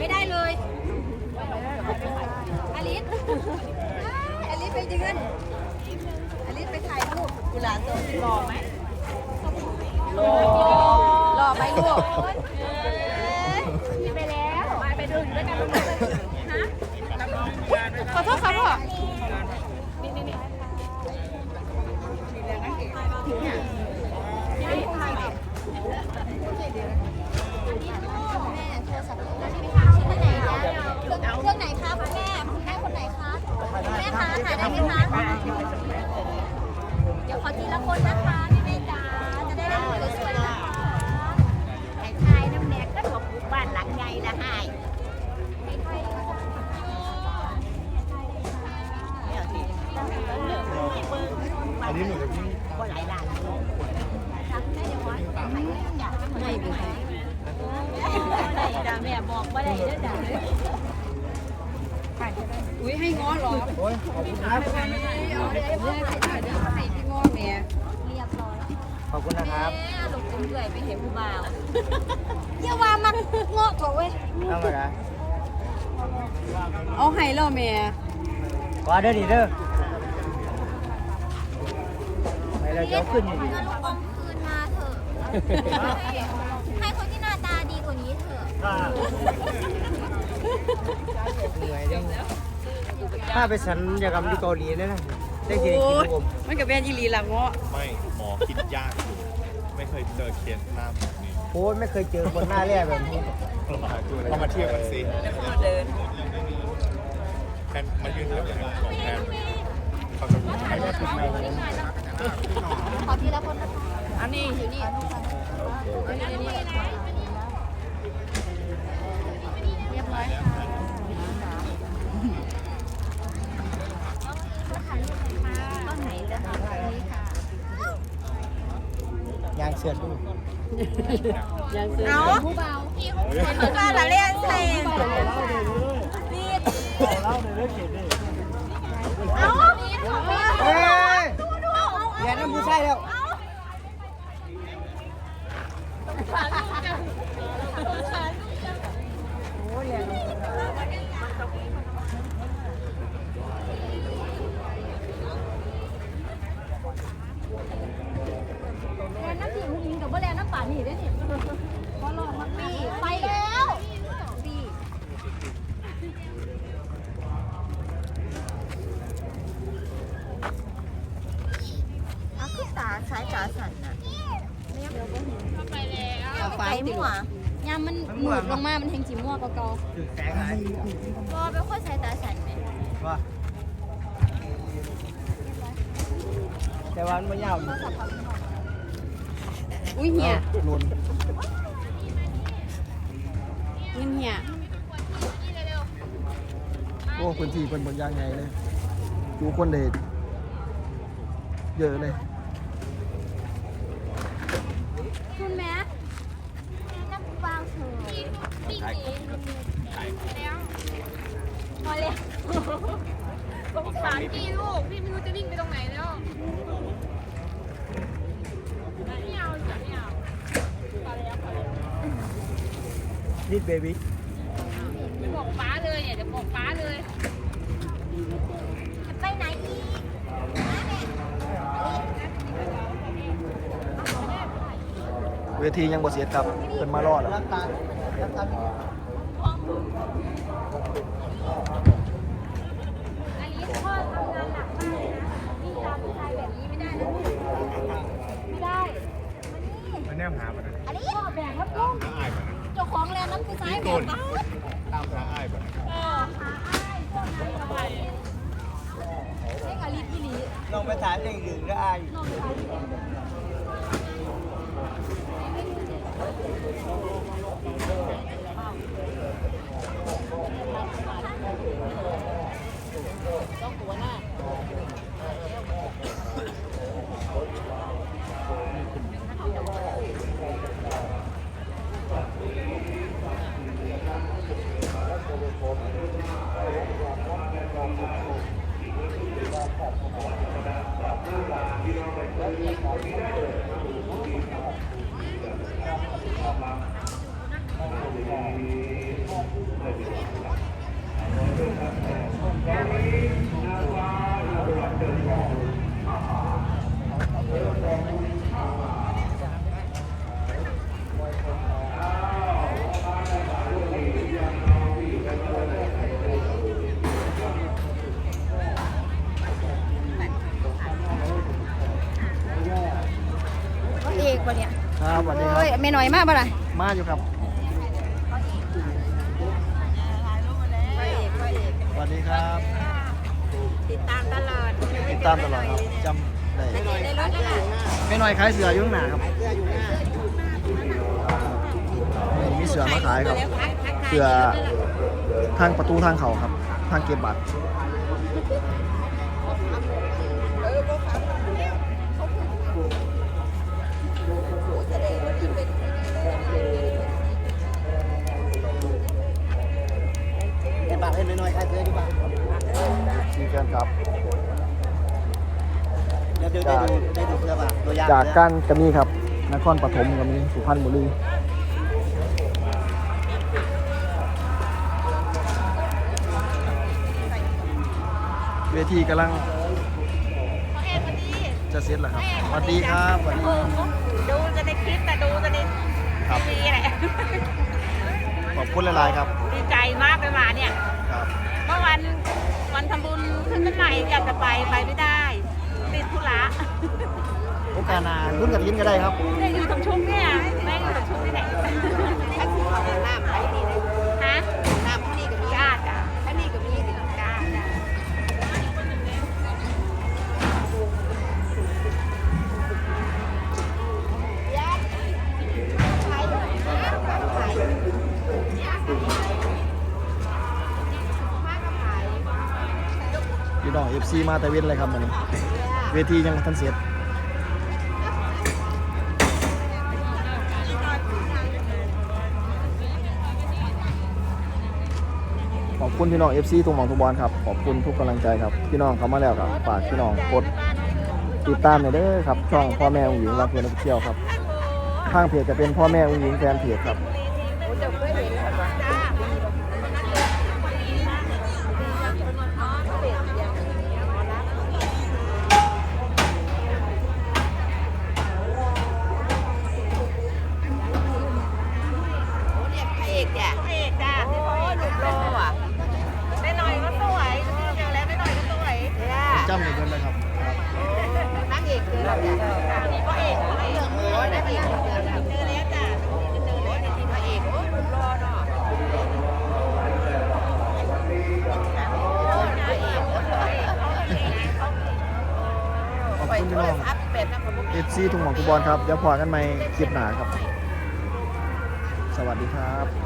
ไม่ได้เลยอลิสอลิสไปยืนอลิสไปถ่ายรูปกุหลาบตัวหล่อไหมหล่อหล่อไหมลูกไปแล้วไปไปดูด้วยกันฮะขอโทษครับพ่อเค นนี้หนูจะพี่ก็หลายล้านไม่เป็นไรจ้าแม่บอกว่าได้เด้อจ้าอุ้ยให้ง้อเหรอโอ้ยขอบคุณครับเอาได้เพื่อนถ่ายเดี๋ยวให้พี่ง้อแม่เรียบร้อยขอบคุณนะครับแม่ลงทุนด้วยไปเห็นผู้บ่าวอย่าว่ามันงอกเถอะเว้ยทำอะไรเอาให้แล้วแม่ว่าเด้อดีเด้อไป เลยเดี๋ยวขึ้นอยู่ดีเงินลูกอมคืนมาเถอะ ให้คนที่หน้าตาดีกว่านี้เถอะ เหนื่อยจังถ้าไปสัญญกรรมที่เกาหลีเนี่ยนะได้กินกินผมมันกับแม่ยีรีละเงาะไม่ หมอคิดยากอยู่ไม่เคยเจอเคสหน้าแบบนี้โอ้ยไม่เคยเจอคนหน้าแร่แบบนี้เอามาเทียบกันสิแทนมายืนเทียบกันของแทนเขาจะใช้แบบไหน ขอทีละคนนะคะอันนี้อยู่นี่อันนี้นี่เรียบร้อยค่ะต้นไหนจะทำแบบนี้ค่ะยางเชือดดูยังซื้อเอาผู้เบาพี่เขาก็ละเล่นใส่นี่เอานี่ของแม่ เฮ้ย ดูดูเอาเอา แย่น้ำผู้ชายแล้ว แลน้ำผีมุ้งอิงกับว่าแล นี่ได้นี่พอลองมาปีไปแล้วปีเอาคือตาซ้ายตาสั่นน่ะเอาไฟไปมั่วยามมันหมุดลงมา มันแทงสีมั่วงเก่าถึงแสงหายบอเป็นคนสายตาสั่นไหมว่าแต่วันไม่ยาวอยู่ อุ้ยเหี้ยหล่นเงินเหี้ยโอ้พื้นที่เป็นบนยางไงเลยดูคนเดทเยอะเลยคุณแม่นักวางเถอะพอแล้วสงสารพี่ลูก พี่ไม่รู้จะวิ่งไปตรงไหนแล้วไม่เอาจะไม่เอา นิดเบบี้บอกป้าเลยเนี่ยจะบอกป้าเลยจะไปไหนอีกเวทียังบ่เสียครับเป็นมารอดอะรักตารักตาอันนี้พ่อทำงานหนักมากเลยนะนี่ตามผู้ชายแบบนี้ไม่ได้นะไม่ได้มันแนมหาปะนะอันนี้พ่อแบกครับลูกหาาของแลน้ำคือซ้ายแบต้บนป้าตามหาอ้ายปะนะเล่นอลิสอีหลีลองไปถ่ายเรื่องอื่นก็อายน้อง แม่น้อยมากปะล่ะมาอยู่ครับสวัสดีครับ ติดตามตลอดติดตามตลอดครับจำได้ในรถนั่นแหละไม่น้อยขายเสืออยู่ข้างหน้าครับมีเสือมาขายครับ เสือทางประตูทางเขาครับ ทางเก็บบัตร เดี๋ยวได้ดูได้ดูเสื้อป่ะตัวอย่างจากการกมีครับ นครปฐมก็มีสุพรรณบุรีเวทีกำลังจะเสร็จแล้วครับสวัสดีครับสวัสดีดูจะในคลิปแต่ดูจะในทีวีแหละขอบคุณหลายๆครับ ดีใจมากไปมาเนี่ยเมื่อวันวันทำบุญขึ้นบ้านใหม่อยากจะไปไปไม่ได้ ธุระโอกาสหน้ารุ่นกับยินก็ได้ครับได้อยู่ตรงชุมเนี่ยแม่อยู่ตรงชุมนี่แหละน้ำไหลดีเลยฮะน้ำที่นี่ก็มีจ้าจ้าที่นี่ก็มีจ้าจ้าพี่น้อง FC มาแต่เว้นเลยครับวันนี้ เวทียังบ่ทันเสร็จขอบคุณพี่น้อง FC ทุกหมองทุกบอลครับ ขอบคุณทุกกำลังใจครับ พี่น้องเข้ามาแล้วครับฝากพี่น้องกดติดตามหน่อยเด้อครับช่องพ่อแม่องหญิงรับเพื่อนนักเที่ยวครับ ข้างเพจจะเป็นพ่อแม่องหญิงแฟนเพจครับ พระเอกจ้ะพระเอกจ้ะที่พ่อหนุ่มโลอะแม่หน่อยก็สวยเจอแล้วแม่หน่อยก็สวย จ้าจำหนึ่งคนเลยครับครับนางเอกเจอแล้วจ้ะพระเอกพระเอกโอ้นางเอกเจอแล้วเจอแล้วจ้ะเจอแล้วในทีมพระเอกโอ้หนุ่มรอเนาะโอ้นางเอกพระเอกขอบคุณพี่น้องอัพเป็ดนะผม FC ทุกหมองทุกบอลครับเดี๋ยวพอกันใหม่คลิปหน้าครับ สวัสดีครับ